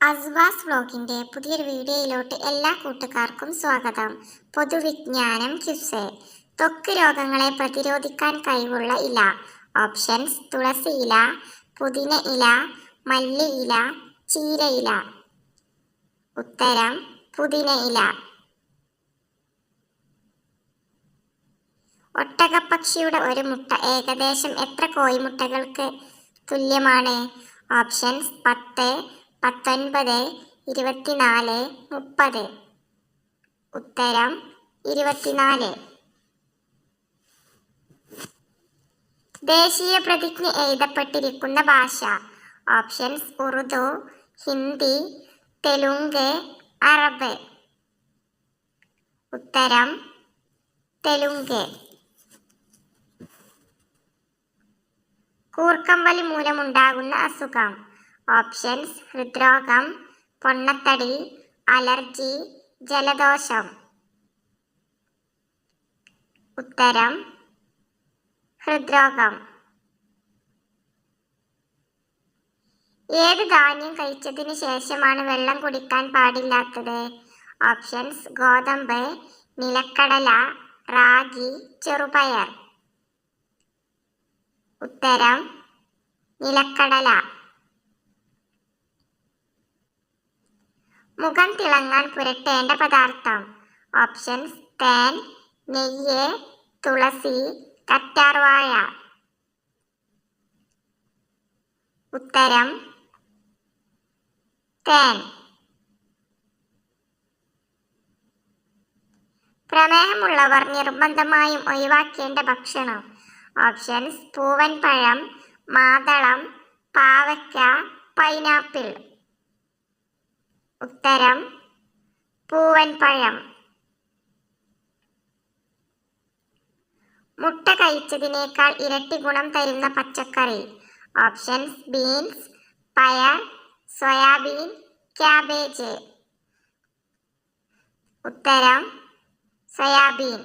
അസ്വാസ് വ്ലോഗിന്റെ പുതിയൊരു വീഡിയോയിലോട്ട് എല്ലാ കൂട്ടുകാർക്കും സ്വാഗതം. പൊതുവിജ്ഞാനം ക്യുസ്. ത്വക്ക് രോഗങ്ങളെ പ്രതിരോധിക്കാൻ കഴിവുള്ള ഇല. ഓപ്ഷൻസ് തുളസി ഇല പുതിന ഇല മല്ലി ഇല ചീര ഇല. ഉത്തരം പുതിന ഇല. ഒട്ടകപ്പക്ഷിയുടെ ഒരു മുട്ട ഏകദേശം എത്ര കോഴിമുട്ടകൾക്ക് തുല്യമാണ്? ഓപ്ഷൻസ് പത്ത് പത്തൊൻപത് ഇരുപത്തിനാല് മുപ്പത്. ഉത്തരം ഇരുപത്തിനാല്. ദേശീയ പ്രതിജ്ഞ എഴുതപ്പെട്ടിരിക്കുന്ന ഭാഷ. Options Urdu Hindi Telugu Arab. ഉത്തരം തെലുങ്ക്. കൂർക്കമ്പലി മൂലമുണ്ടാകുന്ന അസുഖം. ഓപ്ഷൻസ് ഹൃദ്രോഗം പൊണ്ണത്തടി അലർജി ജലദോഷം. ഉത്തരം ഹൃദ്രോഗം. ഏത് ധാന്യം കഴിച്ചതിന് ശേഷമാണ് വെള്ളം കുടിക്കാൻ പാടില്ലാത്തത്? ഓപ്ഷൻസ് ഗോതമ്പ് നിലക്കടല റാഗി ചെറുപയർ. ഉത്തരം നിലക്കടല. മുഖം തിളങ്ങാൻ പുരട്ടേണ്ട പദാർത്ഥം. ഓപ്ഷൻസ് തേൻ നെയ്യ് തുളസി കറ്റാർവായ ഉത്തരം തേൻ. പ്രമേഹമുള്ളവർ നിർബന്ധമായും ഒഴിവാക്കേണ്ട ഭക്ഷണം. ഓപ്ഷൻസ് പൂവൻ പഴം മാതളം പാവയ്ക്ക പൈനാപ്പിൾ. ഉത്തരം പൂവൻ പഴം മുട്ട കഴിച്ചതിനേക്കാൾ ഇരട്ടി ഗുണം തരുന്ന പച്ചക്കറി. ഓപ്ഷൻസ് ബീൻസ് പയർ സോയാബീൻ ക്യാബേജ്. ഉത്തരം സോയാബീൻ.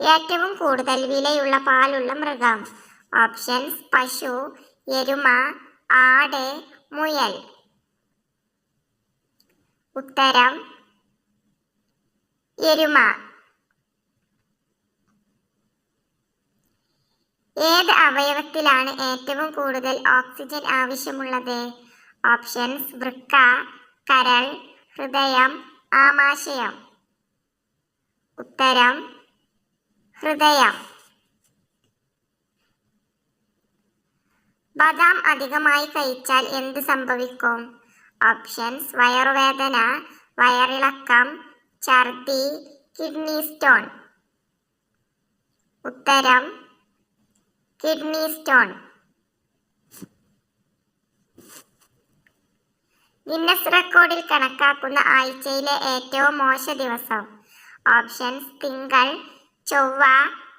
ഏറ്റവും കൂടുതൽ വിലയുള്ള പാലുള്ള മൃഗം. ഓപ്ഷൻസ് പശു എരുമ ആട് മുയൽ. ഉത്തരം എരുമ. ഏത് അവയവത്തിലാണ് ഏറ്റവും കൂടുതൽ ഓക്സിജൻ ആവശ്യമുള്ളത്? ഓപ്ഷൻസ് വൃക്ക കരൾ ഹൃദയം ആമാശയം. ഉത്തരം ഹൃദയം. ബദാം അധികമായി കഴിച്ചാൽ എന്ത് സംഭവിക്കും? ഓപ്ഷൻസ് വയറുവേദന വയറിളക്കം ഛർദി കിഡ്നി സ്റ്റോൺ. ഉത്തരം കിഡ്നി സ്റ്റോൺ. ഗിന്നസ് റെക്കോർഡിൽ കണക്കാക്കുന്ന ആഴ്ചയിലെ ഏറ്റവും മോശ ദിവസം. ഓപ്ഷൻസ് തിങ്കൾ ചൊവ്വ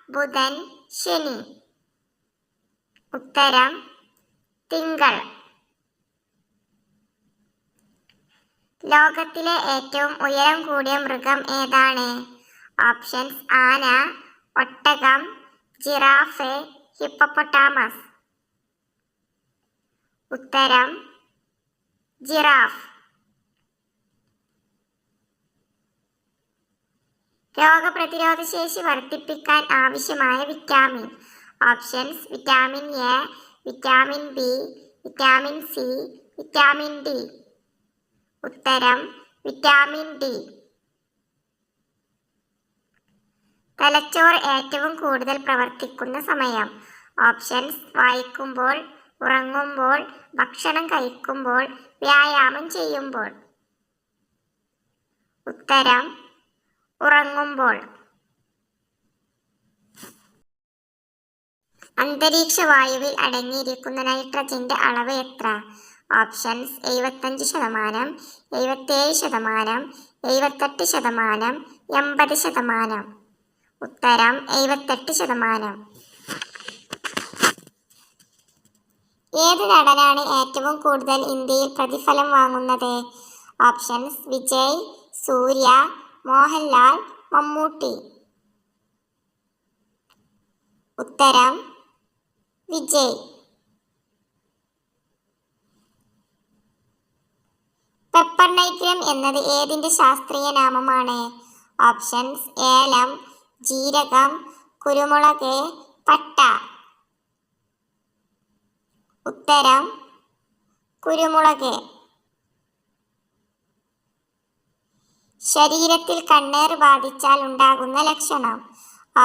ബുധൻ ശനി. ഉത്തരം തിങ്കൾ. ലോകത്തിലെ ഏറ്റവും ഉയരം കൂടിയ മൃഗം ഏതാണ്? ഓപ്ഷൻസ് ആന ഒട്ടകം ജിറാഫ് ഹിപ്പപ്പൊട്ടാമസ്. ഉത്തരം ജിറാഫ്. രോഗപ്രതിരോധ ശേഷി വർദ്ധിപ്പിക്കാൻ ആവശ്യമായ vitamin. Options vitamin A vitamin B vitamin C vitamin D. ഉത്തരം വിറ്റാമിൻ ഡി. തലച്ചോറ് ഏറ്റവും കൂടുതൽ പ്രവർത്തിക്കുന്ന സമയം. ഓപ്ഷൻസ് വായിക്കുമ്പോൾ ഉറങ്ങുമ്പോൾ ഭക്ഷണം കഴിക്കുമ്പോൾ വ്യായാമം ചെയ്യുമ്പോൾ. ഉത്തരം ഉറങ്ങുമ്പോൾ. അന്തരീക്ഷ വായുവിൽ അടങ്ങിയിരിക്കുന്ന നൈട്രജന്റെ അളവ് എത്ര? ഓപ്ഷൻസ് എഴുപത്തഞ്ച് ശതമാനം എഴുപത്തേഴ് ശതമാനം എഴുപത്തെട്ട് ശതമാനം എൺപത് ശതമാനം. ഉത്തരം എഴുപത്തെട്ട് ശതമാനം. ഏത് നടനാണ് ഏറ്റവും കൂടുതൽ ഇന്ത്യയിൽ പ്രതിഫലം വാങ്ങുന്നത്? ഓപ്ഷൻസ് വിജയ് സൂര്യ മോഹൻലാൽ മമ്മൂട്ടി. ഉത്തരം വിജയ്. പെപ്പർനൈക്രം എന്നത് ഏതിന്റെ ശാസ്ത്രീയ നാമമാണ്? ഓപ്ഷൻസ് ഏലം ജീരകം കുരുമുളക് പട്ട. ഉത്തരം കുരുമുളക്. ശരീരത്തിൽ കണ്ണേർ ബാധിച്ചാൽ ഉണ്ടാകുന്ന ലക്ഷണം.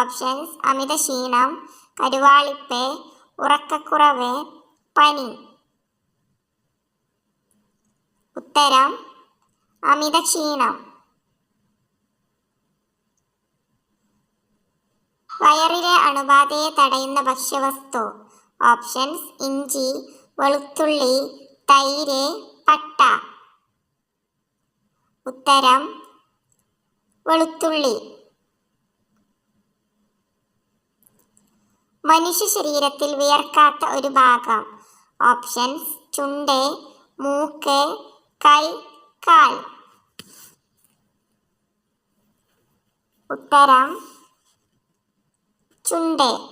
ഓപ്ഷൻസ് അമിത ക്ഷീണം കരുവാളിപ്പ് ഉറക്കക്കുറവ് പനി. ഉത്തരം അമിത ക്ഷീണം വയറിലെ അണുബാധയെ തടയുന്ന ഭക്ഷ്യവസ്തു ഓപ്ഷൻസ് ഇഞ്ചി വെളുത്തുള്ളി തൈര് പട്ട. ഉത്തരം വെളുത്തുള്ളി. മനുഷ്യ ശരീരത്തിൽ വിയർക്കാത്ത ഒരു ഭാഗം. ഓപ്ഷൻസ് ചുണ്ട് മൂക്ക് കൈ കാൽ. ഉത്തരം ചുണ്ട്.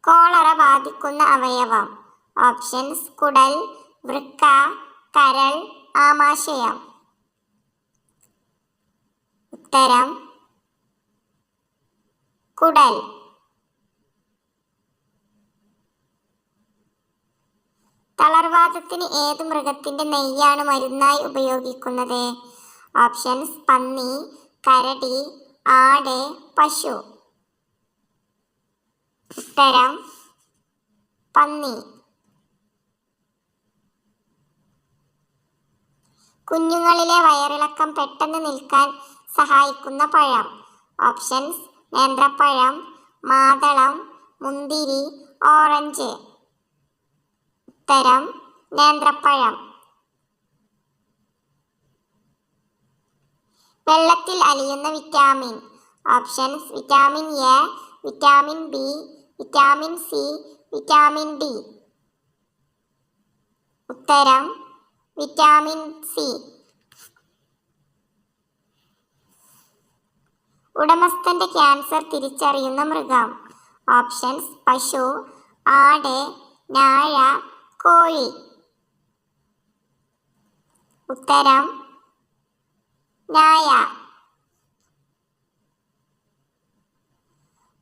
കോളറ ബാധിക്കുന്ന അവയവം. ഓപ്ഷൻസ് കുടൽ വൃക്ക കരൾ ആമാശയം. ഉത്തരം കുടൽ. തളർവാദത്തിന് ഏത് മൃഗത്തിന്റെ നെയ്യാണ് മരുന്നായി ഉപയോഗിക്കുന്നത്? ഓപ്ഷൻസ് പന്നി കരടി ആട് പശു. ഉത്തരം പന്നി. കുഞ്ഞുങ്ങളിലെ വയറിളക്കം പെട്ടെന്ന് നിൽക്കാൻ സഹായിക്കുന്ന പഴം. ഓപ്ഷൻസ് നേന്ത്രപ്പഴം മാതളം മുന്തിരി ഓറഞ്ച്. ഉത്തരം നേന്ത്രപ്പഴം. വെള്ളത്തിൽ അലിയുന്ന vitamin. Options vitamin A vitamin B vitamin C vitamin D. ഉത്തരം വിറ്റാമിൻ സി. ഉടമസ്ഥന്റെ ക്യാൻസർ തിരിച്ചറിയുന്ന മൃഗം. ഓപ്ഷൻസ് പശു ആട് നായ കോഴി. ഉത്തരം നായ.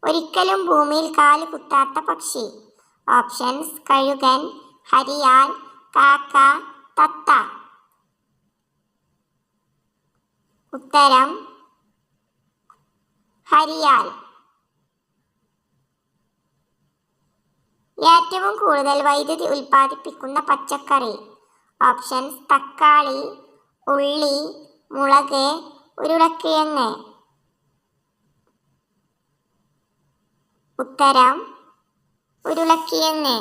ഒരിക്കലും ഭൂമിയിൽ കാൽ കുത്താത്ത പക്ഷി. ഓപ്ഷൻസ് കഴുകൻ ഹരിയാൽ കാക്ക തത്ത. ഉത്തരം ഹരിയാൽ ഏറ്റവും കൂടുതൽ വൈദ്യുതി ഉൽപ്പാദിപ്പിക്കുന്ന പച്ചക്കറി. ഓപ്ഷൻസ് തക്കാളി ഉള്ളി മുളക് ഉരുളക്കിഴങ്ങ്. ഉത്തരം ഉരുളക്കിഴങ്ങ്.